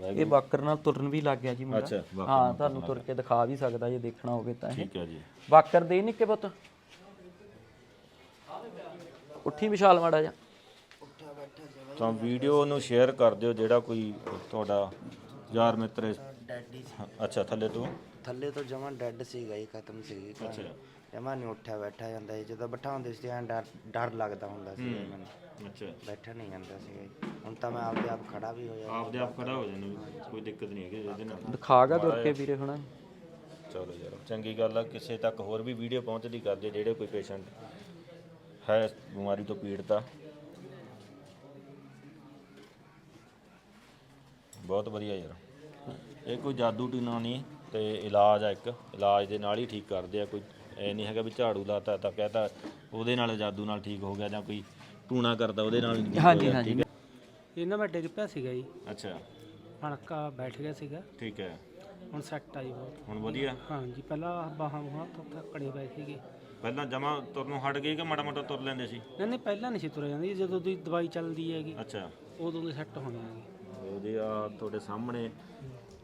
ਇਹ ਬਾਕਰ ਨਾਲ ਤੁਰਨ ਵੀ ਲੱਗ ਗਿਆ ਜੀ ਮੁੰਡਾ। ਹਾਂ ਤੁਹਾਨੂੰ ਤੁਰ ਕੇ ਦਿਖਾ ਵੀ ਸਕਦਾ ਜੇ ਦੇਖਣਾ ਹੋਵੇ ਤਾਂ ਇਹ ਠੀਕ ਹੈ ਜੀ। ਬਾਕਰ ਦੇ ਨਿੱਕੇ ਪੁੱਤ। ਉੱਠੀ ਵਿਸ਼ਾਲ ਮਾੜਾ ਜਾ ਤਾਂ ਵੀਡੀਓ ਨੂੰ ਸ਼ੇਅਰ ਕਰ ਦਿਓ ਜਿਹੜਾ ਕੋਈ ਤੁਹਾਡਾ ਯਾਰ ਮਿੱਤਰ ਅੱਛਾ ਥੱਲੇ ਤੋਂ। ਥੱਲੇ ਤੋਂ ਜਮਾਂ ਡੈਡ ਸੀਗਾ ਹੀ ਖਤਮ ਸੀ ਅੱਛਾ। ਜਮਾ ਨਹੀਂ ਉੱਠਿਆ ਬੈਠਾ ਜਾਂਦਾ ਸੀ। ਜਦੋਂ ਬਿਠਾਉਂਦੇ ਸੀ ਐਂ ਡਰ ਡਰ ਲੱਗਦਾ ਹੁੰਦਾ ਸੀ ਮੈਨੂੰ। ਅੱਛਾ। ਬੈਠਾ ਨਹੀਂ ਜਾਂਦਾ ਜੀ। ਹੁਣ ਤਾਂ ਮੈਂ ਆਪਦੇ ਆਪ ਖੜਾ ਵੀ ਹੋ ਜਾਂਦਾ। ਆਪਦੇ ਆਪ ਖੜਾ ਹੋ ਵੀ ਕੋਈ ਦਿੱਕਤ ਨਹੀਂ ਹੈਗੀ ਇਹਦੇ ਨਾਲ। ਦਿਖਾਗਾ ਤੁਰ ਕੇ ਵੀਰੇ ਹੁਣ। ਚਲੋ ਯਾਰ ਚੰਗੀ ਗੱਲ ਆ ਕਿਸੇ ਤੱਕ ਹੋਰ ਵੀ ਵੀਡੀਓ ਪਹੁੰਚਦੀ ਕਰਦੇ ਜਿਹੜੇ ਕੋਈ ਪੇਸ਼ੈਂਟ ਹੈ ਇਸ ਬਿਮਾਰੀ ਤੋਂ ਪੀੜਤ ਆ। ਬਹੁਤ ਵਧੀਆ ਯਾਰ। ਇਹ ਕੋਈ ਜਾਦੂ ਟੂਣਾ ਨਹੀਂ ਤੇ ਇਲਾਜ ਆ ਇੱਕ। ਇਲਾਜ ਦੇ ਨਾਲ ਹੀ ਠੀਕ ਕਰਦੇ ਆ ਕੋਈ। ਇਹ ਨਹੀਂ ਹੈਗਾ ਵੀ ਝਾੜੂ ਲਾਤਾ ਤਾਂ ਕਹਤਾ ਉਹਦੇ ਨਾਲ ਜਾਦੂ ਨਾਲ ਠੀਕ ਹੋ ਗਿਆ ਜਾਂ ਕੋਈ ਟੂਣਾ ਕਰਦਾ ਉਹਦੇ ਨਾਲ ਹਾਂਜੀ, ਹਾਂਜੀ। ਠੀਕ ਇਹਨਾਂ ਮੈਂ ਡਿੱਗ ਪਿਆ ਸੀਗਾ ਜੀ? ਅੱਛਾ। ਹਣਕਾ ਬੈਠ ਗਿਆ ਸੀਗਾ। ਠੀਕ ਹੈ। ਹੁਣ ਸੈੱਟ ਆਈ ਬਹੁਤ। ਹੁਣ ਵਧੀਆ? ਹਾਂਜੀ ਪਹਿਲਾਂ ਬਾਹਾਂ ਬੁਹਾਂ ਤੋਂ ਕੜੇ ਪਏ ਸੀਗੇ। ਪਹਿਲਾਂ ਜਮਾ ਤੁਰਨੋਂ ਹਟ ਗਏ ਕਿ ਮਾੜਾ ਮੋਟਾ ਤੁਰ ਲੈਂਦੇ ਸੀ? ਨਹੀਂ ਨਹੀਂ ਪਹਿਲਾਂ ਨਹੀਂ ਸੀ ਤੁਰਿਆ ਜਾਂਦੀ ਜਦੋਂ ਦੀ ਦਵਾਈ ਚੱਲਦੀ ਹੈਗੀ ਅੱਛਾ। ਉਦੋਂ ਦੇ ਸੈੱਟ ਹੋਣੇ ਹੈਗੇ। ਉਹਦੇ ਆ ਤੁਹਾਡੇ ਸਾਹਮਣੇ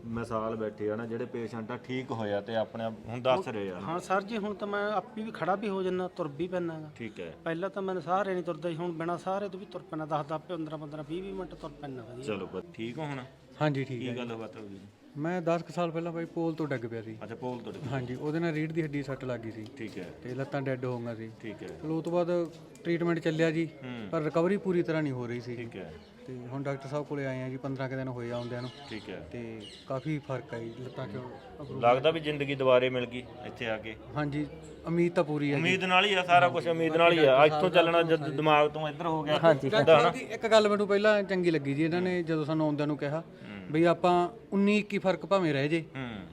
ਮਿਸਾਲ ਬੈਠੇ ਆ ਨਾ ਜਿਹੜੇ ਪੇਸ਼ੈਂਟ ਆ ਠੀਕ ਹੋਇਆ ਤੇ ਆਪਣੇ ਆਪ ਹੁਣ ਦੱਸ ਰਹੇ ਆ ਹਾਂ ਸਰ ਜੀ ਹੁਣ ਤਾਂ ਮੈਂ ਆਪੀ ਵੀ ਖੜਾ ਵੀ ਹੋ ਜੰਨਾ ਤੁਰ ਵੀ ਪੈਣਾ ਗਾ। ਠੀਕ ਹੈ। ਪਹਿਲਾਂ ਤਾਂ ਮੈਂ ਸਾਰੇ ਨਹੀਂ ਤੁਰਦਾ ਸੀ ਹੁਣ ਬਿਨਾ ਸਾਰੇ ਤੋਂ ਵੀ ਤੁਰ ਪੈਣਾ 10 10 15 15 20 20 ਮਿੰਟ ਤੁਰ ਪੈਣਾ ਵਧੀਆ। ਚਲੋ ਬਸ ਠੀਕ ਹੋ ਹੁਣ। ਹਾਂਜੀ ਠੀਕ ਕੀ ਗੱਲ ਬਾਤ ਹੋ ਗਈ? ਮੈਂ 10 ਕੁ ਸਾਲ ਪਹਿਲਾਂ ਬਾਈ ਪੋਲ ਤੋਂ ਡਿੱਗ ਪਿਆ ਸੀ। ਅੱਛਾ ਪੋਲ ਤੁਹਾਡੇ ਹਾਂਜੀ ਉਹਦੇ ਨਾਲ ਰੀੜ ਦੀ ਹੱਡੀ ਸੱਟ ਲੱਗ ਗਈ ਸੀ। ਠੀਕ ਹੈ। ਤੇ ਲੱਤਾਂ ਡੈੱਡ ਹੋ ਗਈਆਂ ਸੀ। ਠੀਕ ਹੈ। ਚਲੋ ਉਹ ਤੋਂ ਬਾਅਦ ਟ੍ਰੀਟਮੈਂਟ ਚੱਲਿਆ ਜੀ ਪਰ ਰਿਕਵਰੀ ਪੂਰੀ ਤਰ੍ਹਾਂ ਨਹੀਂ ਹੋ ਰਹੀ ਸੀ। ਠੀਕ ਹੈ। ਤੇ ਹੁਣ ਡਾਕਟਰ ਸਾਹਿਬ ਕੋਲੇ ਆਏ ਆ ਜੀ 15 ਕੁ ਦਿਨ ਹੋਏ ਆਉਂਦਿਆਂ ਨੂੰ। ਠੀਕ ਹੈ। ਤੇ ਕਾਫੀ ਫ਼ਰਕ ਆਈ ਲੱਤਾਂ 'ਚ ਲੱਗਦਾ ਵੀ ਜ਼ਿੰਦਗੀ ਦੁਬਾਰੇ ਮਿਲ ਗਈ ਇੱਥੇ ਆ ਕੇ। ਹਾਂਜੀ ਉਮੀਦ ਤਾਂ ਪੂਰੀ ਹੈ ਜੀ। ਉਮੀਦ ਨਾਲ ਹੀ ਆ ਸਾਰਾ ਕੁਝ ਉਮੀਦ ਨਾਲ ਹੀ ਆ। ਇੱਥੋਂ ਚੱਲਣਾ ਜਦ ਦਿਮਾਗ ਤੋਂ ਇੱਧਰ ਹੋ ਗਿਆ। ਹਾਂਜੀ ਡਾਕਟਰ ਸਾਹਿਬ ਦੀ ਇੱਕ ਗੱਲ ਮੈਨੂੰ ਪਹਿਲਾਂ ਚੰਗੀ ਲੱਗੀ ਜੀ ਇਹਨਾਂ ਨੇ ਜਦੋਂ ਸਾਨੂੰ ਆਉਂਦਿਆਂ ਨੂੰ ਕਿਹਾ ਬਈ ਆਪਾਂ 19 21 ਫ਼ਰਕ ਭਾਵੇਂ ਰਹਿ ਜੇ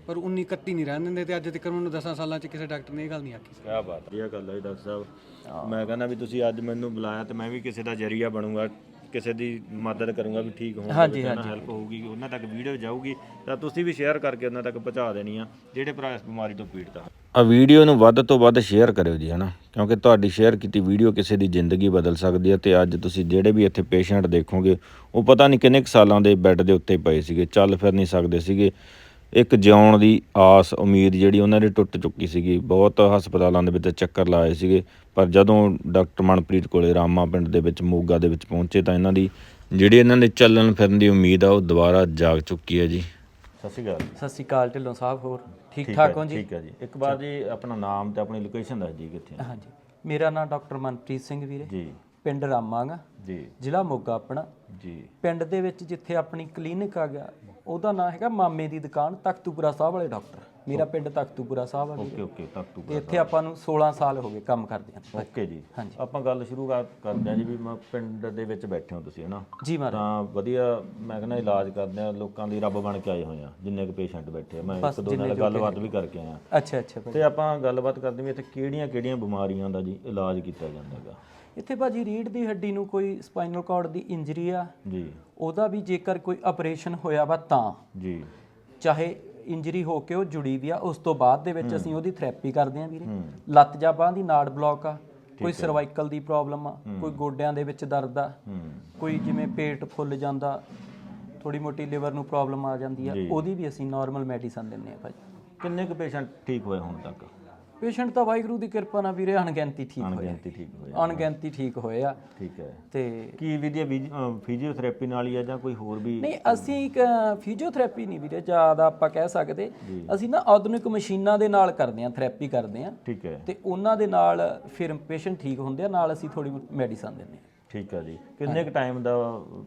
ਪਰ 19 31 ਨਹੀਂ ਰਹਿਣ ਦਿੰਦੇ ਤੇ ਅੱਜ ਤੱਕ ਮੈਨੂੰ 10 ਸਾਲਾਂ 'ਚ ਕਿਸੇ ਡਾਕਟਰ ਨੇ ਇਹ ਗੱਲ ਨਹੀਂ ਆਖੀ ਕਿਆ ਬਾਤ ਹੈ। ਇਹ ਗੱਲ ਹੈ ਡਾਕਟਰ ਸਾਹਿਬ। ਮੈਂ ਕਹਿੰਦਾ ਵੀ ਤੁਸੀਂ ਅੱਜ ਮੈਨੂੰ ਬੁਲਾਇਆ ਤੇ ਮੈਂ ਵੀ ਕਿਸੇ ਦਾ ਜਰੀਆ ਬਣੂੰਗਾ ਕਿਸੇ ਦੀ ਮਦਦ ਕਰੂੰਗਾ ਵੀ ਠੀਕ ਹੋਣ ਹਾਂਜੀ, ਹਾਂਜੀ। ਹੈਲਪ ਹੋਊਗੀ ਉਹਨਾਂ ਤੱਕ ਵੀਡੀਓ ਜਾਊਗੀ ਤਾਂ ਤੁਸੀਂ ਵੀ ਸ਼ੇਅਰ ਕਰਕੇ ਉਹਨਾਂ ਤੱਕ ਪਹੁੰਚਾ ਦੇਣੀ ਆ ਜਿਹੜੇ ਭਰਾ ਇਸ ਬਿਮਾਰੀ ਤੋਂ ਪੀੜਤ ਆ। ਆ ਵੀਡੀਓ ਨੂੰ ਵੱਧ ਤੋਂ ਵੱਧ ਸ਼ੇਅਰ ਕਰਿਓ ਜੀ ਹਨਾ? ਕਿਉਂਕਿ ਤੁਹਾਡੀ ਸ਼ੇਅਰ ਕੀਤੀ ਵੀਡੀਓ ਕਿਸੇ ਦੀ ਜ਼ਿੰਦਗੀ ਬਦਲ ਸਕਦੀ ਹੈ ਤੇ ਅੱਜ ਤੁਸੀਂ ਜਿਹੜੇ ਵੀ ਇੱਥੇ ਪੇਸ਼ੈਂਟ ਦੇਖੋਗੇ ਉਹ ਪਤਾ ਨਹੀਂ ਕਿੰਨੇ ਕੁ ਸਾਲਾਂ ਦੇ ਬੈੱਡ ਦੇ ਉੱਤੇ ਪਏ ਸੀਗੇ ਚੱਲ ਫਿਰ ਨਹੀਂ ਸਕਦੇ ਸੀਗੇ। ਇੱਕ ਜਿਉਣ ਦੀ ਆਸ ਉਮੀਦ ਜਿਹੜੀ ਉਹਨਾਂ ਦੀ ਟੁੱਟ ਚੁੱਕੀ ਸੀਗੀ। ਬਹੁਤ ਹਸਪਤਾਲਾਂ ਦੇ ਵਿੱਚ ਚੱਕਰ ਲਾਏ ਸੀਗੇ ਪਰ ਜਦੋਂ ਡਾਕਟਰ ਮਨਪ੍ਰੀਤ ਕੋਲੇ ਰਾਮਾ ਪਿੰਡ ਦੇ ਵਿੱਚ ਮੋਗਾ ਦੇ ਵਿੱਚ ਪਹੁੰਚੇ ਤਾਂ ਇਹਨਾਂ ਦੀ ਜਿਹੜੀ ਇਹਨਾਂ ਦੇ ਚੱਲਣ ਫਿਰਨ ਦੀ ਉਮੀਦ ਆ ਉਹ ਦੁਬਾਰਾ ਜਾਗ ਚੁੱਕੀ ਹੈ ਜੀ। ਸਤਿ ਸ਼੍ਰੀ ਅਕਾਲ ਸਤਿ ਸ਼੍ਰੀ ਅਕਾਲ ਢਿੱਲੋਂ ਸਾਹਿਬ ਹੋਰ? ਠੀਕ ਠਾਕ ਹੋ ਜੀ? ਠੀਕ ਹੈ ਜੀ। ਇੱਕ ਵਾਰ ਜੀ ਆਪਣਾ ਨਾਮ ਤੇ ਆਪਣੀ ਲੋਕੇਸ਼ਨ ਦੱਸ ਜੀ ਕਿੱਥੇ ਆ? ਹਾਂਜੀ। ਮੇਰਾ ਨਾਮ ਡਾਕਟਰ ਮਨਪ੍ਰੀਤ ਸਿੰਘ ਵੀਰੇ। ਜੀ। ਪਿੰਡ ਰਾਮਾਂਗਾ। ਜੀ। ਜ਼ਿਲ੍ਹਾ ਮੋਗਾ ਆਪਣਾ। ਜੀ। ਪਿੰਡ ਦੇ ਵਿੱਚ ਜਿੱਥੇ ਆਪਣੀ ਕਲੀਨਿਕ ਆ ਗਿਆ ਉਹਦਾ ਨਾਮ ਹੈਗਾ ਮਾਮੇ ਦੀ ਦੁਕਾਨ ਤਖਤੂਪੁਰਾ ਸਾਹਿਬ ਵਾਲੇ ਡਾਕਟਰ। ਮੇਰਾ ਪਿੰਡ ਤਖਤੂਪੁਰਾ ਸਾਹਿਬ ਆ ਵੀਰੇ। ਓਕੇ ਓਕੇ ਤੂੰ ਇੱਥੇ ਆਪਾਂ ਨੂੰ 16 ਸਾਲ ਹੋ ਗਏ ਕੰਮ ਕਰਦਿਆਂ ਓਕੇ ਜੀ। ਹਾਂਜੀ। ਆਪਾਂ ਗੱਲ ਸ਼ੁਰੂ ਕਰ- ਕਰਦੇ ਹਾਂ ਜੀ ਵੀ ਮੈਂ ਪਿੰਡ ਦੇ ਵਿੱਚ ਬੈਠੇ ਹੋ ਤੁਸੀਂ ਹਨਾ? ਜੀ ਮਹਾਰਾਜ। ਤਾਂ ਵਧੀਆ ਮੈਂ ਕਹਿੰਦਾ ਇਲਾਜ ਕਰਦੇ ਆ ਲੋਕਾਂ ਦੀ ਰੱਬ ਬਣ ਕੇ ਆਏ ਹੋਏ ਆ ਜਿੰਨੇ ਕੁ ਪੇਸ਼ੈਂਟ ਬੈਠੇ ਆ। ਮੈਂ ਇੱਕ ਦੋ ਨਾਲ ਗੱਲਬਾਤ ਵੀ ਕਰਕੇ ਆਇਆ। ਅੱਛਾ ਅੱਛਾ ਭਾਜੀ। ਤੇ ਆਪਾਂ ਗੱਲਬਾਤ ਕਰਦੇ ਵੀ ਇੱਥੇ ਕਿਹੜੀਆਂ ਕਿਹੜੀਆਂ ਬਿਮਾਰੀਆਂ ਦਾ ਜੀ ਇਲਾਜ ਕੀਤਾ ਜਾਂਦਾ ਹੈਗਾ? ਇੱਥੇ ਭਾਜੀ ਰੀੜ ਦੀ ਹੱਡੀ ਨੂੰ ਕੋਈ ਸਪਾਈਨਲ ਕਾਰਡ ਦੀ ਇੰਜਰੀ ਆ। ਜੀ। ਉਹਦਾ ਵੀ ਜੇਕਰ ਕੋਈ ਆਪਰੇਸ਼ਨ ਹੋਇਆ ਵਾ ਤਾਂ। ਜੀ। ਚਾਹੇ ਇੰਜਰੀ ਹੋ ਕੇ ਉਹ ਜੁੜੀ ਵੀ ਆ ਉਸ ਤੋਂ ਬਾਅਦ ਦੇ ਵਿੱਚ ਅਸੀਂ ਉਹਦੀ ਥੈਰੇਪੀ ਕਰਦੇ ਆਂ ਵੀਰੇ। ਲੱਤ ਜਾਂ ਬਾਹ ਦੀ ਨਾੜ ਬਲੌਕ ਆ ਕੋਈ ਸਰਵਾਈਕਲ ਦੀ ਪ੍ਰੋਬਲਮ ਆ ਕੋਈ ਗੋਡਿਆਂ ਦੇ ਵਿੱਚ ਦਰਦ ਆ ਕੋਈ ਜਿਵੇਂ ਪੇਟ ਫੁੱਲ ਜਾਂਦਾ ਥੋੜੀ ਮੋਟੀ ਲਿਵਰ ਨੂੰ ਪ੍ਰੋਬਲਮ ਆ ਜਾਂਦੀ ਆ ਉਹਦੀ ਵੀ ਅਸੀਂ ਨਾਰਮਲ ਮੈਡੀਸਨ ਦਿੰਨੇ ਆ ਭਾਜੀ। ਕਿੰਨੇ ਕੁ ਪੇਸ਼ੈਂਟ ਠੀਕ ਹੋਏ ਹੁਣ ਤੱਕ? ਪੇਸ਼ੈਂਟ ਤਾਂ ਵਾਹਿਗੁਰੂ ਦੀ ਕਿਰਪਾ ਨਾਲ ਵੀਰੇ ਅਣਗਿਣਤੀ ਠੀਕ ਹੋਏ ਅਣਗਿਣਤੀ ਠੀਕ ਹੋਏ ਅਣਗਿਣਤੀ ਠੀਕ ਹੋਏ ਆ ਠੀਕ ਹੈ। ਤੇ ਕੀ ਵਿਧੀ ਫਿਜ਼ੀਓਥੈਰੇਪੀ ਨਾਲ ਹੀ ਆ ਜਾਂ ਕੋਈ ਹੋਰ ਵੀ ਨਹੀਂ ਅਸੀਂ ਇੱਕ ਫਿਜ਼ੀਓਥੈਰੇਪੀ ਨਹੀਂ ਵੀਰੇ ਜ਼ਿਆਦਾ ਆਪਾਂ ਕਹਿ ਸਕਦੇ। ਅਸੀਂ ਨਾ ਆਧੁਨਿਕ ਮਸ਼ੀਨਾਂ ਦੇ ਨਾਲ ਕਰਦੇ ਆਂ ਥੈਰੇਪੀ ਕਰਦੇ ਆਂ ਠੀਕ ਹੈ। ਤੇ ਉਹਨਾਂ ਦੇ ਨਾਲ ਫਿਰ ਪੇਸ਼ੈਂਟ ਠੀਕ ਹੁੰਦੇ ਆ ਨਾਲ ਅਸੀਂ ਥੋੜੀ ਮੈਡੀਸਨ ਦਿੰਦੇ ਆ ਠੀਕ ਹੈ ਜੀ। ਕਿੰਨੇ ਕੁ ਟਾਈਮ ਦਾ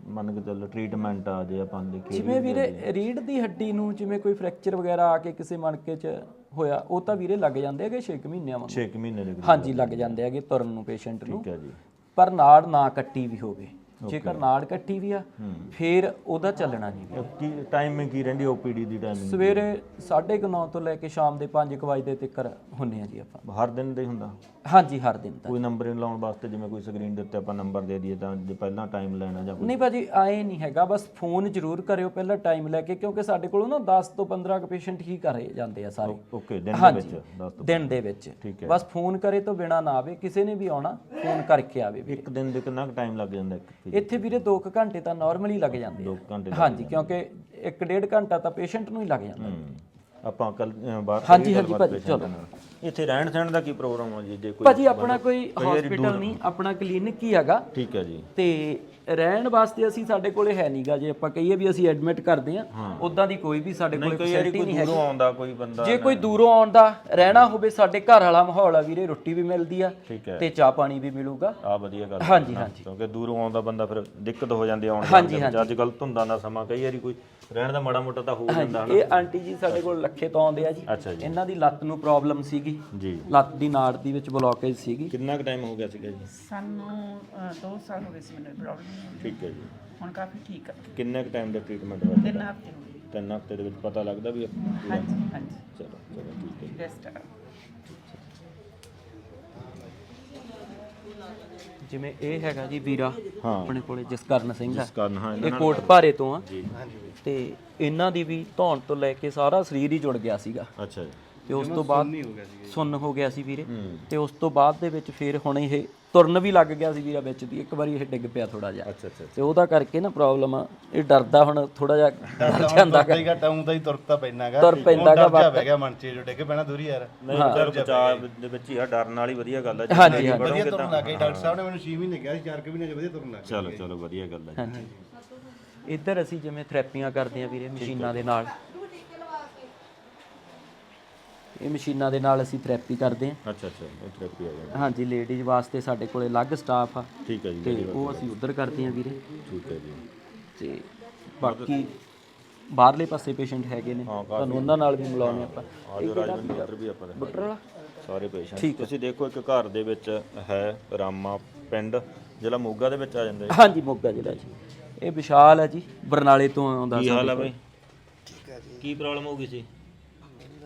ਮੰਨ ਕੇ ਚੱਲੋ ਟ੍ਰੀਟਮੈਂਟ ਆ ਜੇ ਆਪਾਂ ਦੇਖੀਏ ਜਿਵੇਂ ਵੀਰੇ ਰੀੜ ਦੀ ਹੱਡੀ ਨੂੰ ਜਿਵੇਂ ਕੋਈ ਫ੍ਰੈਕਚਰ ਵਗੈਰਾ ਆ ਕੇ ਕਿਸੇ ਮਣਕੇ 'ਚ ਹੋਇਆ ਉਹ ਤਾਂ ਵੀਰੇ ਲੱਗ ਜਾਂਦੇ ਹੈਗੇ 6 ਮਹੀਨਿਆਂ ਵਾਂਗੂ। 6 ਮਹੀਨੇ ਦੇ। ਹਾਂਜੀ ਲੱਗ ਜਾਂਦੇ ਹੈਗੇ ਤੁਰਨ ਨੂੰ ਪੇਸ਼ੈਂਟ ਨੂੰ। ਠੀਕ ਹੈ ਜੀ। ਪਰ ਨਾੜ ਨਾ ਕੱਟੀ ਵੀ ਹੋਵੇ। ਜੇਕਰ ਨਾੜ ਕੱਟੀ ਵੀ ਆ ਫਿਰ ਉਹਦਾ ਚੱਲਣਾ ਨਹੀਂ। ਇਹ ਕੀ ਟਾਈਮਿੰਗ ਕੀ ਰਹਿੰਦੀ ਓਪੀਡੀ ਦੀ ਟਾਈਮਿੰਗ ਸਵੇਰੇ 9:30 ਤੋਂ ਲੈ ਕੇ ਸ਼ਾਮ ਦੇ 5 ਵਜੇ ਤੱਕ ਹੁੰਨੇ ਆ ਜੀ ਆਪਾਂ। ਹਰ ਦਿਨ ਦਾ ਹੁੰਦਾ? ਹਾਂਜੀ ਹਰ ਦਿਨ ਦਾ। ਕੋਈ ਨੰਬਰ ਲਾਉਣ ਵਾਸਤੇ ਜਿਵੇਂ ਕੋਈ ਸਕਰੀਨ ਦੇ ਉੱਤੇ ਆਪਾਂ ਨੰਬਰ ਦੇ ਦਈਏ ਤਾਂ ਜੇ ਪਹਿਲਾਂ ਟਾਈਮ ਲੈਣਾ ਜਾਂ ਨਹੀਂ ਭਾਜੀ ਆਏ ਨਹੀਂ ਹੈਗਾ ਬਸ ਫੋਨ ਜ਼ਰੂਰ ਕਰਿਓ ਪਹਿਲਾਂ ਟਾਈਮ ਲੈ ਕੇ ਕਿਉਂਕਿ ਸਾਡੇ ਕੋਲੋਂ ਨਾ 10 ਤੋਂ 15 ਕੁ ਪੇਸ਼ੈਂਟ ਹੀ ਘਰੇ ਜਾਂਦੇ ਆ ਸਾਰੇ। ਓਕੇ ਦਿਨ ਦੇ ਵਿੱਚ ਦਿਨ ਦੇ ਵਿੱਚ। ਠੀਕ ਹੈ। ਬਸ ਫੋਨ ਕਰੇ ਤੋਂ ਬਿਨਾ ਨਾ ਆਵੇ ਕਿਸੇ ਨੇ ਵੀ ਆਉਣਾ ਫੋਨ ਕਰਕੇ ਆਵੇ ਇੱਕ ਦਿਨ ਦੇ ਕਿੰਨਾ ਟਾਈਮ ਲੱਗ ਜਾਂਦਾ ਇੱਕ ਇੱਥੇ ਵੀਰੇ 2 ਘੰਟੇ ਤਾਂ ਨਾਰਮਲੀ ਲੱਗ ਜਾਂਦੇ ਆ। ਘੰਟੇ ਹਾਂਜੀ ਕਿਉਂਕਿ ਇੱਕ ਡੇਢ ਘੰਟਾ ਤਾਂ ਪੇਸ਼ੈਂਟ ਨੂੰ ਹੀ ਲੱਗ ਜਾਂਦਾ। ਆਪਾਂ ਕੱਲ ਬਾਤ ਹਾਂਜੀ, ਹਾਂਜੀ, ਭਾਜੀ, ਚਲੋ। ਇੱਥੇ ਰਹਿਣ ਸਹਿਣ ਦਾ ਕੀ ਪ੍ਰੋਗਰਾਮ ਆ ਜੀ? ਜੇ ਕੋਈ ਭਾਜੀ ਆਪਣਾ ਕੋਈ ਹਸਪੀਟਲ ਨਹੀਂ ਆਪਣਾ ਕਲੀਨਿਕ ਹੀ ਹੈਗਾ। ਠੀਕ ਹੈ ਜੀ। ਤੇ ਰਹਿਣ ਵਾਸਤੇ ਅਸੀਂ ਸਾਡੇ ਕੋਲੇ ਹੈ ਨਹੀਂਗਾ ਜੇ ਆਪਾਂ ਕਹੀਏ ਵੀ ਅਸੀਂ ਐਡਮਿਟ ਕਰਦੇ ਆ ਉਦਾਂ ਦੀ ਕੋਈ ਵੀ ਸਾਡੇ ਕੋਲੇ ਫੈਸਿਲਿਟੀ ਕੋਈ ਨਹੀਂ ਹੈਗੀ। ਦੂਰੋਂ ਆਉਂਦਾ ਕੋਈ ਬੰਦਾ ਜੇ ਕੋਈ ਦੂਰੋਂ ਆਉਂਦਾ ਰਹਿਣਾ ਹੋਵੇ ਸਾਡੇ ਘਰ ਵਾਲਾ ਮਾਹੌਲ ਆ ਵੀਰੇ ਰੋਟੀ ਵੀ ਮਿਲਦੀ ਆ ਹੈ। ਤੇ ਚਾਹ ਪਾਣੀ ਵੀ ਮਿਲੂਗਾ। ਆ ਵਧੀਆ ਗੱਲ ਹੈ ਹਾਂਜੀ, ਹਾਂਜੀ। ਕਿਉਂਕਿ ਦੂਰੋਂ ਆਉਂਦਾ ਬੰਦਾ ਫਿਰ ਦਿੱਕਤ ਹੋ ਜਾਂਦੀ ਆਉਣ ਦੇ। ਅੱਜ ਕੱਲ ਧੁੰਦਾਂ ਦਾ ਸਮਾਂ ਕਈ ਵਾਰੀ ਕੋਈ ਰਹਿਣ ਦਾ ਮਾੜਾ ਮੋਟਾ ਤਾਂ ਹੋ ਜਾਂਦਾ ਹਨਾ। ਇਹ ਆਂਟੀ ਜੀ ਸਾਡੇ ਕੋਲ ਲੱਖੇ ਤੋਂ ਆਉਂਦੇ ਆ ਜੀ। ਇਹਨਾਂ ਦੀ ਲੱਤ ਨੂੰ ਪ੍ਰੋਬਲਮ ਸੀਗੀ। ਜੀ। ਲੱਤ ਦੀ ਨਾੜ ਦੀ ਵਿੱਚ ਬਲੋਕੇਜ ਸੀਗੀ। ਕਿੰਨਾ ਕੁ ਟਾਈਮ ਹੋ ਗਿਆ ਸੀਗਾ ਜੀ? ਸਾਨੂੰ 2 ਸਾਲ ਹੋ ਗਏ ਸੀ ਮੈਨੂੰ ਪ੍ਰੋਬਲਮ ਠੀਕ ਹੈ ਜੀ। ਹੁਣ ਕਾਫੀ ਠੀਕ ਆ। ਕਿੰਨੇ ਕੁ ਟਾਈਮ ਦਾ ਟ੍ਰੀਟਮੈਂਟ ਹੋਇਆ ਤਿੰਨ ਹਫ਼ਤੇ ਹੋ ਗਏ। ਤਿੰਨ ਹਫ਼ਤੇ ਦੇ ਵਿੱਚ ਪਤਾ ਲੱਗਦਾ ਵੀ ਹਾਂਜੀ ਹਾਂਜੀ। ਚਲੋ ਚਲੋ ਠੀਕ ਹੈ ਬੈਸਟ ਆ ਜਿਵੇਂ ਇਹ ਹੈਗਾ ਜੀ ਵੀਰਾ ਹਾਂ। ਆਪਣੇ ਕੋਲੇ ਜਸਕਰਨ ਸਿੰਘ ਆ ਇਸ ਕਾਰਨ ਹਾਂ ਇਹ ਕੋਟ ਭਾਰੇ ਤੋਂ ਆ। ਜੀ। ਤੇ ਇਹਨਾਂ ਦੀ ਵੀ ਧੌਣ ਤੋਂ ਲੈ ਕੇ ਸਾਰਾ ਸਰੀਰ ਹੀ ਜੁੜ ਗਿਆ ਸੀਗਾ। ਅੱਛਾ ਜੀ। ਤੇ ਉਸ ਤੋਂ ਬਾਅਦ ਸੁੰਨ ਹੋ ਗਿਆ ਸੀ ਵੀਰੇ। ਹੂੰ। ਤੇ ਉਸ ਤੋਂ ਬਾਅਦ ਦੇ ਵਿੱਚ ਫਿਰ ਹੁਣ ਇਹ ਤੁਰਨ ਵੀ ਲੱਗ ਗਿਆ ਸੀ ਵੀਰਾ ਵਿੱਚ ਦੀ ਇੱਕ ਵਾਰੀ ਇਹ ਡਿੱਗ ਪਿਆ ਥੋੜਾ ਜਿਹਾ। ਅੱਛਾ ਅੱਛਾ ਤੇ ਉਹਦਾ ਕਰਕੇ ਨਾ ਪ੍ਰੋਬਲਮ ਆ ਇਹ ਡਰਦਾ ਹੁਣ ਥੋੜਾ ਜਿਹਾ ਡਰ ਜਾਂਦਾ ਗਾ। ਹੀ ਘਟਾ ਉਂ ਤਾਂ ਹੀ ਤੁਰਤਾ ਪੈਣਾਗਾ। ਤੁਰ ਪੈਂਦਾ ਗਾ ਗਿਆ ਮਨ ਚ ਜੋ ਡਿੱਗ ਪੈਣਾ ਦੂਰੀ ਯਾਰ। ਨਹੀਂ ਬਚਾਅ ਦੇ ਵਿੱਚ ਹੀ ਆ ਡਰਨ ਵਾਲੀ ਵਧੀਆ ਗੱਲ ਹੈ ਹਾਂਜੀ ਹਾਂਜੀ। ਵਧੀਆ ਤੁਰਨ ਲੱਗ ਗਈ ਡਾਕਟਰ ਸਾਹਿਬ ਨੇ ਮੈਨੂੰ 6 ਮਹੀਨੇ ਕਿਹਾ ਸੀ 4 ਮਹੀਨੇ ਚ ਵਧੀਆ ਤੁਰਨ ਲੱਗ ਚਲੋ ਚਲੋ ਵਧੀਆ ਗੱਲ ਹੈ ਹਾਂਜੀ। ਇੱਧਰ ਅਸੀਂ ਜਿਵੇਂ ਥੈਰੇਪੀਆਂ ਕਰਦੇ ਆ ਵੀਰੇ ਮਸ਼ੀਨਾਂ ਦੇ ਨਾਲ। ਇਹ ਮਸ਼ੀਨਾਂ ਦੇ ਨਾਲ ਅਸੀਂ ਥੈਰੇਪੀ ਕਰਦੇ ਆ ਅੱਛਾ ਅੱਛਾ ਇਹ ਥੈਰੇਪੀ ਆ ਗਈ ਹਾਂਜੀ ਲੇਡੀਜ਼ ਵਾਸਤੇ ਸਾਡੇ ਕੋਲੇ ਅਲੱਗ ਸਟਾਫ ਆ। ਠੀਕ ਹੈ ਜੀ ਤੇ ਉਹ ਅਸੀਂ ਉੱਧਰ ਕਰਦੇ ਆ ਵੀਰੇ। ਠੀਕ ਹੈ ਜੀ। ਤੇ ਬਾਕੀ ਬਾਹਰਲੇ ਪਾਸੇ ਪੇਸ਼ੈਂਟ ਹੈਗੇ ਨੇ। ਤੁਹਾਨੂੰ ਉਹਨਾਂ ਨਾਲ ਵੀ ਮਿਲਾਉਣੇ ਆਪਾਂ। ਆਜੋ ਰਾਜਵਿੰਦਰ ਇੱਧਰ ਵੀ ਆਪਾਂ ਬੁੱਟਰ ਵਾਲਾ? ਸਾਰੇ ਪੇਸ਼ੈਂਟ ਤੁਸੀਂ ਦੇਖੋ ਇੱਕ ਘਰ ਦੇ ਵਿੱਚ ਹੈ ਰਾਮਾ ਪਿੰਡ ਜ਼ਿਲ੍ਹਾ ਮੋਗਾ ਦੇ ਵਿੱਚ ਆ ਜਾਂਦਾ ਹੈ ਹਾਂਜੀ ਮੋਗਾ ਜ਼ਿਲ੍ਹਾ ਜੀ। ਇਹ ਵਿਸ਼ਾਲ ਹੈ ਜੀ ਬਰਨਾਲੇ ਤੋਂ ਆਉਂਦਾ ਕੀ ਹਾਲ ਹੈ ਬਈ? ਠੀਕ ਹੈ ਜੀ। ਕੀ ਪ੍ਰੋਬਲਮ ਹੋ ਗਈ ਸੀ?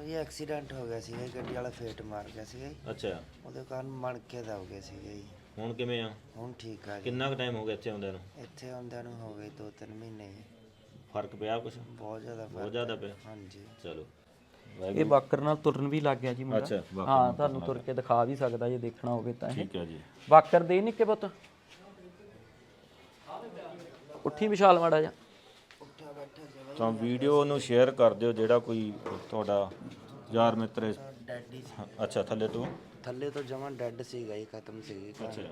ਮੈਨੂੰ ਜੀ ਐਕਸੀਡੈਂਟ ਹੋ ਗਿਆ ਸੀਗਾ ਜੀ, ਗੱਡੀ ਵਾਲਾ ਫੇਟ ਮਾਰ ਗਿਆ ਸੀਗਾ ਜੀ। ਅੱਛਾ। ਉਹਦੇ ਕਾਰਨ ਮਣਕੇ ਦਬ ਗਏ ਸੀਗੇ ਜੀ। ਹੁਣ ਕਿਵੇਂ ਆ? ਹੁਣ ਠੀਕ ਆ ਜੀ। ਕਿੰਨਾ ਕੁ ਟਾਈਮ ਹੋ ਗਿਆ ਇੱਥੇ ਆਉਂਦਿਆਂ ਨੂੰ? ਇੱਥੇ ਆਉਂਦਿਆਂ ਨੂੰ ਹੋ ਗਏ 2-3 ਮਹੀਨੇ ਜੀ। ਫ਼ਰਕ ਪਿਆ ਕੁਝ ਬਹੁਤ ਜ਼ਿਆਦਾ ਬਹੁਤ ਫ਼ਰਕ ਜ਼ਿਆਦਾ ਪਿਆ। ਹਾਂਜੀ। ਚਲੋ। ਇਹ ਬਾਕਰ ਨਾਲ ਤੁਰਨ ਵੀ ਲੱਗ ਗਿਆ ਜੀ ਮੁੰਡਾ। ਅੱਛਾ ਹਾਂ ਤੁਹਾਨੂੰ ਤੁਰ ਕੇ ਦਿਖਾ ਵੀ ਸਕਦਾ ਜੇ ਦੇਖਣਾ ਹੋਵੇ ਤਾਂ ਇਹ। ਠੀਕ ਹੈ ਜੀ। ਬਾਕਰ ਦੇ ਨਿੱਕੇ ਪੁੱਤ? ਉੱਠੀ ਵਿਸ਼ਾਲ ਮਾੜਾ ਜਾ ਤਾਂ ਵੀਡੀਓ ਨੂੰ ਸ਼ੇਅਰ ਕਰ ਦਿਓ ਜਿਹੜਾ ਕੋਈ ਤੁਹਾਡਾ ਯਾਰ ਮਿੱਤਰ ਇਸ- ਡੈਡੀ ਅੱਛਾ ਥੱਲੇ ਤੋਂ? ਥੱਲੇ ਤੋਂ ਜਮਾਂ ਡੈੱਡ ਸੀਗਾ ਜੀ ਖਤਮ ਸੀਗੀ। ਅੱਛਾ।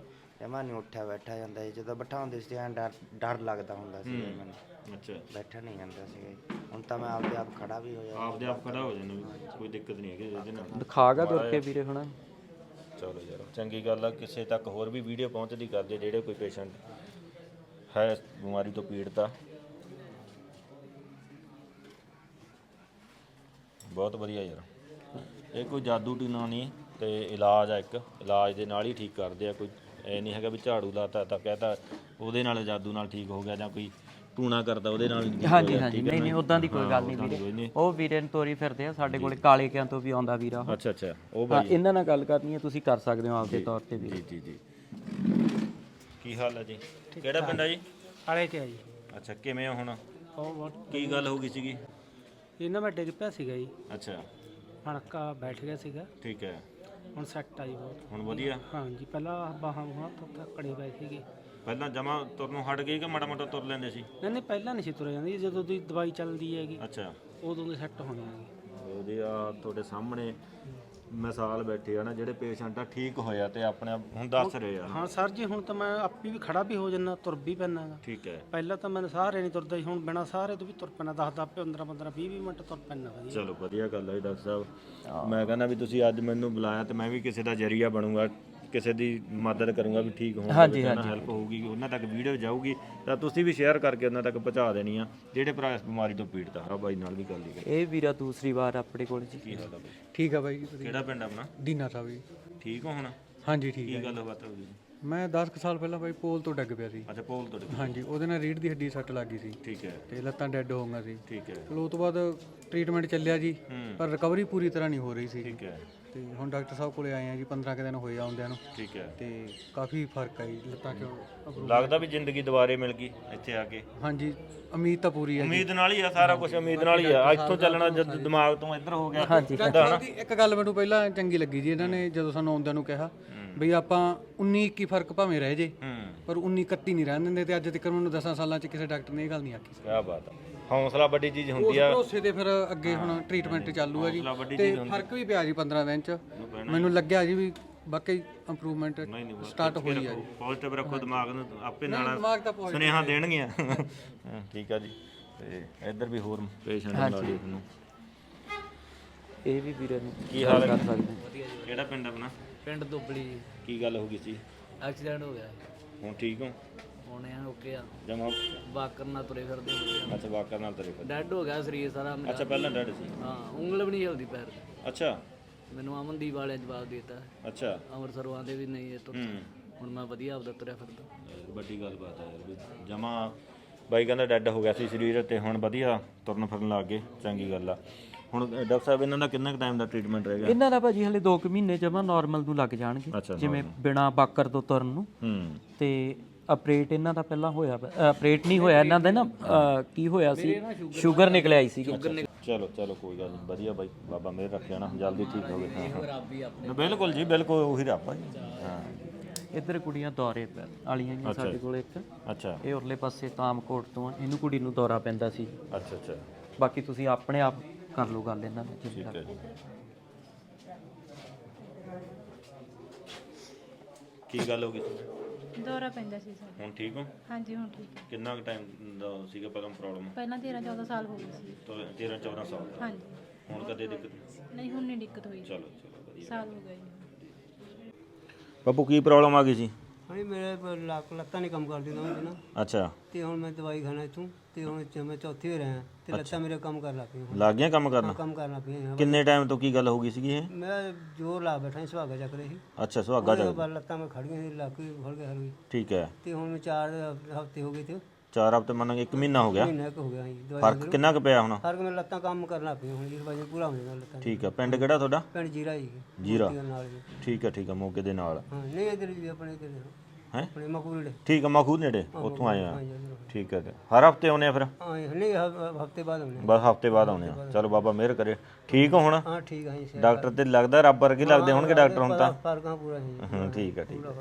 ਜਮਾਂ ਨਹੀਂ ਉੱਠਿਆ ਬੈਠਾ ਜਾਂਦਾ ਸੀ। ਜਦੋਂ ਬਿਠਾਉਂਦੇ ਸੀ ਐਂ ਡਰ ਡਰ ਲੱਗਦਾ ਹੁੰਦਾ ਸੀ ਮੈਨੂੰ। ਅੱਛਾ। ਬੈਠਾ ਨਹੀਂ ਜਾਂਦਾ ਸੀਗਾ ਜੀ। ਹੁਣ ਤਾਂ ਮੈਂ ਆਪਦੇ ਆਪ ਖੜਾ ਵੀ ਹੋ ਜਾਂਦਾ। ਆਪਦੇ ਆਪ ਖੜਾ ਹੋ ਜਾਣਾ ਵੀ ਕੋਈ ਦਿੱਕਤ ਨਹੀਂ ਹੈਗੀ ਇਹਦੇ ਨਾਲ। ਦਿਖਾਗਾ ਤੁਰ ਕੇ ਵੀਰੇ ਹੁਣ ਚਲੋ ਯਾਰ ਚੰਗੀ ਗੱਲ ਆ ਕਿਸੇ ਤੱਕ ਹੋਰ ਵੀ ਵੀਡੀਓ ਪਹੁੰਚਦੀ ਕਰਦੇ ਜਿਹੜੇ ਕੋਈ ਪੇਸ਼ੈਂਟ ਹੈ ਇਸ ਬਿਮਾਰੀ ਤੋਂ ਪੀੜਤ ਆ। ਬਹੁਤ ਵਧੀਆ ਯਾਰ। ਇਹ ਕੋਈ ਜਾਦੂ ਟੂਣਾ ਨਹੀਂ ਤੇ ਇਲਾਜ ਆ ਇੱਕ। ਇਲਾਜ ਦੇ ਨਾਲ ਹੀ ਠੀਕ ਕਰਦੇ ਆ ਕੋਈ। ਇਹ ਨਹੀਂ ਹੈਗਾ ਵੀ ਝਾੜੂ ਲਾਤਾ ਤਾਂ ਕਹਤਾ ਉਹਦੇ ਨਾਲ ਜਾਦੂ ਨਾਲ ਠੀਕ ਹੋ ਗਿਆ ਜਾਂ ਕੋਈ ਟੂਣਾ ਕਰਦਾ ਉਹਦੇ ਨਾਲ ਠੀਕ ਹਾਂਜੀ ਹਾਂਜੀ। ਠੀਕ ਹੈ ਨਹੀਂ ਨਾ? ਨਹੀਂ ਉਦਾਂ ਦੀ ਕੋਈ ਹਾਂ, ਗੱਲ ਨਹੀਂ ਉੱਦਾਂ ਦੀ ਕੋਈ ਵੀਰੇ। ਨਹੀਂ। ਉਹ ਵੀਰੇ ਨੂੰ ਤੋਰੀ ਫਿਰਦੇ ਆ ਸਾਡੇ ਕੋਲੇ ਕਾਲੇ ਕਿਆਂ ਤੋਂ ਵੀ ਆਉਂਦਾ ਵੀਰਾ ਉਹ। ਅੱਛਾ ਅੱਛਾ। ਉਹ ਹਾਂ ਬਾਈ ਇਹਨਾਂ ਨਾਲ ਗੱਲ ਕਰਨੀ ਹੈ ਤੁਸੀਂ ਕਰ ਸਕਦੇ ਹੋ ਆਪਦੇ ਤੌਰ ਤੇ ਵੀਰੇ। ਜੀ ਜੀ ਜੀ। ਕੀ ਹਾਲ ਹੈ ਜੀ? ਕਿਹੜਾ ਪਿੰਡ ਆ ਜੀ? ਆਲੇ ਤੇ ਆ ਜੀ। ਅੱਛਾ ਕਿਵੇਂ ਹੋ ਹੁਣ? ਕੀ ਗੱਲ ਹੋ ਗਈ ਸੀਗੀ? ਇਹਨਾਂ ਮੈਂ ਡਿੱਗ ਪਿਆ ਸੀਗਾ ਜੀ। ਅੱਛਾ। ਹਣਕਾ ਬੈਠ ਗਿਆ ਸੀਗਾ। ਠੀਕ ਹੈ। ਹੁਣ ਸੈੱਟ ਆ ਜੀ ਬਹੁਤ। ਹੁਣ ਵਧੀਆ? ਹਾਂ ਜੀ ਪਹਿਲਾਂ ਬਾਹਾਂ ਬੁਹਾਂ ਤੋਂ ਕੜੇ ਪਏ ਸੀਗੇ। ਪਹਿਲਾਂ ਜਮਾ ਤੁਰਨੋਂ ਹਟ ਗਈ ਕਿ ਮਾੜਾ ਮਾੜਾ ਤੁਰ ਲੈਂਦੇ ਸੀ? ਨਹੀਂ ਨਹੀਂ ਪਹਿਲਾਂ ਨਹੀਂ ਸੀ ਤੁਰਿਆ ਜਾਂਦੀ ਜਦੋਂ ਦੀ ਦਵਾਈ ਚੱਲਦੀ ਹੈਗੀ ਅੱਛਾ। ਉਦੋਂ ਦੇ ਸੈੱਟ ਹੋਣੇ ਹੈਗੇ। ਉਹਦੇ ਆ ਤੁਹਾਡੇ ਸਾਹਮਣੇ। ਮਿਸਾਲ ਬੈਠੇ ਆ ਨਾ ਜਿਹੜੇ ਪੇਸ਼ੈਂਟ ਆ ਠੀਕ ਹੋਇਆ ਤੇ ਆਪਣੇ ਆਪ ਹੁਣ ਦੱਸ ਰਹੇ ਆ। ਹਾਂ ਸਰ ਜੀ ਹੁਣ ਤਾਂ ਮੈਂ ਆਪੀ ਵੀ ਖੜਾ ਵੀ ਹੋ ਜੰਨਾ ਤੁਰ ਵੀ ਪੈਣਾ ਠੀਕ ਹੈ। ਪਹਿਲਾਂ ਤਾਂ ਮੈਂ ਸਾਰੇ ਨਹੀਂ ਤੁਰਦਾ ਸੀ ਹੁਣ ਬਿਨਾ ਸਾਰੇ ਤੋਂ ਵੀ ਤੁਰ ਪੈਣਾ 10 10 15 15 20 20 ਮਿੰਟ ਤੁਰ ਪੈਣਾ ਵਧੀਆ। ਚਲੋ ਵਧੀਆ ਗੱਲ ਹੈ ਡਾਕਟਰ ਸਾਹਿਬ। ਮੈਂ ਕਹਿੰਦਾ ਵੀ ਤੁਸੀਂ ਅੱਜ ਮੈਨੂੰ ਬੁਲਾਇਆ ਤੇ ਮੈਂ ਵੀ ਕਿਸੇ ਦਾ ਜਰੀਆ ਬਣੂੰਗਾ। ਕਿਸੇ ਦੀ ਮਦਦ ਕਰੂੰਗਾ ਵੀ ਠੀਕ ਹੋਣ ਹਾਂਜੀ, ਨਾ ਹੈਲਪ ਹੋਊਗੀ ਉਹਨਾਂ ਤੱਕ ਵੀਡੀਓ ਜਾਊਗੀ ਤਾਂ ਤੁਸੀਂ ਵੀ ਸ਼ੇਅਰ ਕਰਕੇ ਉਹਨਾਂ ਤੱਕ ਪਹੁੰਚਾ ਦੇਣੀ ਆ ਜਿਹੜੇ ਭਰਾ ਇਸ ਬਿਮਾਰੀ ਤੋਂ ਪੀੜਤ ਆ। ਆਹ ਬਾਈ ਨਾਲ ਵੀ ਗੱਲ ਹੀ ਕਰ ਇਹ ਵੀਰਾ ਦੂਸਰੀ ਵਾਰ ਆਪਣੇ ਕੋਲ ਜੀ। ਕੀ ਹਾਲ ਆ ਬਾਈ? ਠੀਕ ਆ ਬਾਈ ਜੀ ਵਧੀਆ। ਕਿਹੜਾ ਪਿੰਡ ਆਪਣਾ? ਦੀਨਾ ਸਾਹਿਬ ਜੀ। ਠੀਕ ਹੋ ਹੁਣ? ਹਾਂਜੀ ਠੀਕ ਕੀ ਗੱਲ ਬਾਤ ਹੋ ਗਈ? ਮੈਂ 10 ਕੁ ਸਾਲ ਪਹਿਲਾਂ ਬਾਈ ਪੋਲ ਤੋਂ ਡਿੱਗ ਪਿਆ ਸੀ। ਅੱਛਾ ਪੋਲ ਤੁਹਾਡੇ ਹਾਂਜੀ ਉਹਦੇ ਨਾਲ ਰੀੜ ਦੀ ਹੱਡੀ ਸੱਟ ਲੱਗ ਗਈ ਸੀ। ਠੀਕ ਹੈ। ਤੇ ਲੱਤਾਂ ਡੈੱਡ ਹੋ ਗਈਆਂ ਸੀ। ਠੀਕ ਹੈ। ਚਲੋ ਉਹ ਤੋਂ ਬਾਅਦ ਟ੍ਰੀਟਮੈਂਟ ਚੱਲਿਆ ਜੀ ਪਰ ਰਿਕਵਰੀ ਪੂਰੀ ਤਰ੍ਹਾਂ ਨਹੀਂ ਹੋ ਰਹੀ ਸੀ। ਠੀਕ ਹੈ। ਤੇ ਹੁਣ ਡਾਕਟਰ ਸਾਹਿਬ ਕੋਲੇ ਆਏ ਆ ਜੀ 15 ਕੁ ਦਿਨ ਹੋਏ ਆਉਂਦਿਆਂ ਨੂੰ। ਠੀਕ ਹੈ। ਤੇ ਕਾਫੀ ਫ਼ਰਕ ਆ ਜੀ ਲੱਤਾਂ 'ਚ ਲੱਗਦਾ ਵੀ ਜ਼ਿੰਦਗੀ ਦੁਬਾਰੇ ਮਿਲ ਗਈ ਇੱਥੇ ਆ ਕੇ। ਹਾਂਜੀ ਉਮੀਦ ਤਾਂ ਪੂਰੀ ਹੈ ਉਮੀਦ ਨਾਲ ਹੀ ਆ ਸਾਰਾ ਕੁਝ ਉਮੀਦ ਨਾਲ ਹੀ ਆ। ਇੱਥੋਂ ਚੱਲਣਾ ਜਦ ਦਿਮਾਗ ਤੋਂ ਇੱਧਰ ਹੋ ਗਿਆ। ਹਾਂਜੀ। ਇੱਕ ਗੱਲ ਮੈਨੂੰ ਪਹਿਲਾਂ ਚੰਗੀ ਲੱਗੀ ਜੀ ਇਹਨਾਂ ਨੇ ਜਦੋਂ ਸਾਨੂੰ ਆਉਂਦਿਆਂ ਨੂੰ ਕਿਹਾ ਬਈ ਆਪਾਂ 19 21 ਫ਼ਰਕ ਭਾਵੇਂ ਰਹਿ ਜੇ ਹੂੰ। ਪਰ 19 31 ਨਹੀਂ ਰਹਿਣ ਦਿੰਦੇ। ਤੇ ਅੱਜ ਤੱਕ ਮੈਨੂੰ 10 ਸਾਲਾਂ 'ਚ ਕਿਸੇ ਡਾਕਟਰ ਨੇ ਇਹ ਗੱਲ ਨਹੀਂ ਆਖੀ ਕੀ ਬਾਤ ਆ। ਹੌਸਲਾ ਵੱਡੀ ਚੀਜ਼ ਉਸ ਹੁੰਦੀ ਆ। ਭਰੋਸੇ ਤੇ ਫਿਰ ਅੱਗੇ ਹੁਣ ਟ੍ਰੀਟਮੈਂਟ ਚਾਲੂ ਆ ਜੀ ਹੌਸਲਾ ਵੱਡੀ ਤੇ ਚੀਜ਼ ਹੁੰਦੀ। ਫ਼ਰਕ ਵੀ ਪਿਆ ਜੀ 15 ਦਿਨ ਚ। ਮੈਨੂੰ ਲੱਗਿਆ ਜੀ ਵੀ ਵਾਕਈ ਇੰਪਰੂਵਮੈਂਟ ਸਟਾਰਟ ਹੋਈ ਆ ਜੀ। ਪੋਜ਼ਿਟਿਵ ਰੱਖੋ ਦਿਮਾਗ ਨੂੰ ਆਪੇ ਨਾਲ ਦਿਮਾਗ ਤਾਂ positive ਸੁਨੇਹਾ ਦੇਣਗੀਆਂ। ਹਾਂ, ਠੀਕ ਆ ਜੀ। ਤੇ ਇੱਧਰ ਵੀ ਹੋਰ ਪੇਸ਼ੈਂਟ ਲਾ ਲਈ ਤੁਹਾਨੂੰ। ਇਹ ਵੀ ਵੀਰੇ ਨੂੰ ਕੀ ਹਾਲ ਹੈ? ਕਰ ਸਕਦੇ ਕਿਹੜਾ ਪਿੰਡ ਆਪਣਾ? ਪਿੰਡ ਦੁੱਬਲੀ ਕੀ ਗੱਲ ਹੋ ਗਈ ਸੀ? ਐਕਸੀਡੈਂਟ ਹੋ ਗਿਆ। ਹੁਣ ਠੀਕ ਹੋ? ਹੁਣ ਐ ਓਕੇ ਆ। ਜਮਾ। ਵਾਕਰ ਨਾਲ ਤੁਰੇ ਫਿਰਦੇ ਵਧੀਆ। ਅੱਛਾ ਵਾਕਰ ਨਾਲ ਤੇਰੇ ਕੋਲ ਡੈਡ ਹੋ ਗਿਆ ਸਰੀਰ ਸਾਰਾ ਮੇਰਾ। ਅੱਛਾ ਪਹਿਲਾਂ ਡੈਡ ਸੀ। ਹਾਂ ਉਂਗਲ ਵੀ ਨਹੀਂ ਹਿਲਦੀ ਪੈਰ ਦੀ। ਅੱਛਾ। ਮੈਨੂੰ ਅਮਨਦੀਪ ਵਾਲਿਆਂ ਜਵਾਬ ਦਿੱਤਾ। ਅੱਛਾ। ਅੰਮ੍ਰਿਤਸਰੋਂ ਆਂਦੇ ਵੀ ਨਹੀਂ ਇਹ ਤੋਂ ਹੂੰ। ਹੁਣ ਮੈਂ ਵਧੀਆ ਆਪਦਾ ਤੁਰਿਆ ਫਿਰਦਾ। ਵੱਡੀ ਗੱਲ ਬਾਤ ਹੈ ਯਾਰ ਵੀ ਜਮਾ। ਬਾਈ ਕਹਿੰਦਾ ਡੈੱਡ ਹੋ ਗਿਆ ਸੀ ਸਰੀਰ ਤੇ ਹੁਣ ਵਧੀਆ ਤੁਰਨ ਫਿਰਨ ਲੱਗ ਗਏ ਚੰਗੀ ਗੱਲ ਆ। ਹੁਣ ਡਾਕਟਰ ਸਾਹਿਬ ਇਹਨਾਂ ਦਾ ਕਿੰਨਾ ਕੁ ਟਾਈਮ ਦਾ ਟ੍ਰੀਟਮੈਂਟ ਰਹੇਗਾ ਇਹਨਾਂ ਦਾ ਭਾਜੀ ਹਲੇ 2 ਕੁ ਮਹੀਨੇ ਜਮਾ ਨਾਰਮਲ ਨੂੰ ਲੱਗ ਜਾਣਗੇ। ਜਿਵੇਂ ਬਿਨਾ ਬਾਕਰ ਤੋਂ ਤੁਰਨ ਨੂੰ। ਹੂੰ। ਤੇ ਆਪਰੇਟ ਇਹਨਾਂ ਦਾ ਪਹਿਲਾਂ ਹੋਇਆ ਆਪਰੇਟ ਨਹੀਂ ਹੋਇਆ ਇਹਨਾਂ ਦਾ ਨਾ ਅ, ਕੀ ਹੋਇਆ ਸੀ? ਸ਼ੂਗਰ ਨਿਕਲ ਆਈ ਸੀ ਚਲੋ ਚਲੋ ਕੋਈ ਗੱਲ ਨਹੀਂ ਵਧੀਆ ਬਾਈ ਬਾਬਾ ਮੇਰ ਰੱਖਿਆ ਨਾ ਜਲਦੀ ਠੀਕ ਹੋਵੇ ਹਾਂ ਹਾਂ। ਬਿਲਕੁਲ ਜੀ ਬਿਲਕੁਲ ਉਹੀ ਰੱਬ ਆ ਜੀ। ਹਾਂ। ਇੱਧਰ ਕੁੜੀਆਂ ਦੌਰੇ ਪੈ ਵਾਲੀਆਂ ਨੇ ਸਾਡੇ ਕੋਲ ਇੱਕ। ਅੱਛਾ। ਇਹ ਉਰਲੇ ਪਾਸੇ ਤਾਮਕੋਟ ਤੋਂ ਆ ਇਹਨੂੰ ਕੁੜੀ ਨੂੰ ਦੌਰਾ ਪੈਂਦਾ ਸੀ। ਅੱਛਾ ਅੱਛਾ। ਬਾਕੀ ਤੁਸੀਂ ਆਪਣੇ ਆਪ ਕਰ ਲਓ ਗੱਲ ਇਹਨਾਂ ਨਾਲ ਜਿਵੇਂ ਠੀਕ ਹੈ ਜੀ। ਕੀ ਗੱਲ ਹੋ ਗਈ? ਦੌਰਾ ਪੈਂਦਾ ਸੀ ਸਰ। ਹੁਣ ਠੀਕ ਹੋ? ਹਾਂਜੀ ਹੁਣ ਠੀਕ ਹੈ। ਕਿੰਨਾ ਕੁ ਟਾਈਮ ਦਾ ਸੀਗਾ ਪਹਿਲਾਂ ਪ੍ਰੋਬਲਮ ਪਹਿਲਾਂ 13 14 ਸਾਲ ਹੋ ਗਏ ਸੀ। 13 14 ਸਾਲ ਦਾ। ਹਾਂਜੀ। ਹੁਣ ਕਦੇ ਦਿੱਕਤ ਨਹੀਂ? ਹੁਣ ਨਹੀਂ ਦਿੱਕਤ ਹੋਈ। ਚਲੋ ਚਲੋ ਵਧੀਆ। ਸਾਲ ਹੋ ਗਏ। ਜੀ ਬਾਪੂ ਕੀ ਪ੍ਰੋਬਲਮ ਆ ਗਈ ਸੀ? ਹਾਂਜੀ ਮੇਰੇ ਲੱਕ ਲੱਤਾਂ ਨਹੀਂ ਕੰਮ ਕਰਦੀਆਂ ਦੋਵੇਂ ਨਾ ਅੱਛਾ। ਤੇ ਹੁਣ ਮੈਂ ਦਵਾਈ ਖਾਣਾ ਇੱਥੋਂ ਤੇ ਹੁਣ ਇੱਥੇ ਮੈਂ ਚੌਥੀ ਹੋ ਰਿਹਾ ਤੇ ਲੱਤਾਂ ਮੇਰੇ ਕੰਮ ਕਰਨ ਲੱਗ ਪਈਆਂ ਹੁਣ। ਲੱਗ ਗਿਆ ਕੰਮ ਕਰਨਾ? ਕੰਮ ਕਰਨ ਪਈਆਂ ਕਿੰਨੇ ਟਾਈਮ ਤੋਂ ਕੀ ਗੱਲ ਹੋ ਗਈ ਸੀਗੀ ਇਹ? ਮੈਂ ਜ਼ੋਰ ਲਾ ਬੈਠਾ ਸੀ ਸੁਹਾਗਾ ਚੱਕ ਰਹੀ ਅੱਛਾ ਸੁਹਾਗਾ ਚੱਲ ਬਾਅਦ ਲੱਤਾਂ ਮੈਂ ਖੜੀਆਂ ਸੀ ਲੱਕ ਵੀ ਫੜ ਗਿਆ ਹਰ ਵੀ ਠੀਕ ਹੈ। ਤੇ ਹੁਣ ਮੈਂ ਚਾਰ ਹਫ਼ਤੇ ਹੋ ਗਏ ਤੇ। ਚਾਰ ਹਫ਼ਤੇ ਮੰਨਾਂਗੇ ਇੱਕ ਮਹੀਨਾ ਹੋ ਗਿਆ? ਮਹੀਨਾ ਕੁ ਹੋ ਗਿਆ ਜੀ ਦਵਾਈ ਫ਼ਰਕ ਕਿੰਨਾ ਕੁ ਪਿਆ ਹੁਣ? ਫ਼ਰਕ ਮੇਰੇ ਲੱਤਾਂ ਕੰਮ ਕਰਨ ਲੱਗ ਪਈਆਂ ਹੁਣ ਇਸ ਵਜ੍ਹਾ ਪੂਰਾ ਹੋ ਜਾਣਾ ਲੱਤਾਂ। ਠੀਕ ਹੈ ਪਿੰਡ ਕਿਹੜਾ ਤੁਹਾਡਾ? ਪਿੰਡ ਜੀਰਾ ਜੀ। ਜੀਰਾ। ਨਾਲ ਜੀ ਠੀਕ ਹੈ ਠੀਕ ਹੈ ਮੌਕੇ ਦੇ ਨਾਲ। ਹਾਂ ਨਹੀਂ ਇਧਰ ਜੀ ਆਪਣੇ ਇਧਰ ਹੈ? ਆਪਣੇ ਮਕੂਲੜੇ ਠੀਕ ਹੈ ਮਖੂਦ ਨੇੜੇ। ਉੱਥੋਂ ਆਏ ਆ। ਹਾਂਜੀ ਇੱਧਰ। ਠੀਕ ਹੈ ਤੇ। ਹਰ ਹਫ਼ਤੇ ਆਉਨੇ ਆ ਫਿਰ? ਹਾਂ ਨਹੀਂ ਹਫ਼ਤੇ ਬਾਅਦ ਆਉਣੇ ਬਸ ਹਫ਼ਤੇ ਬਾਅਦ ਆਉਨੇ ਆ। ਚਲੋ ਬਾਬਾ ਮਿਹਰ ਕਰੇ। ਠੀਕ ਹੋ ਹੁਣ? ਹਾਂ ਠੀਕ ਹੈ ਜੀ ਡਾਕਟਰ ਤੇ ਲੱਗਦਾ ਰੱਬ ਵਰਗੇ ਲੱਗਦੇ ਹੋਣਗੇ ਡਾਕਟਰ ਹੁਣ ਤਾਂ। ਫ਼ਰਕ ਹਾਂ ਪੂਰਾ ਜੀ ਹਾਂ ਠੀਕ ਹੈ ਠੀਕ ਹੈ।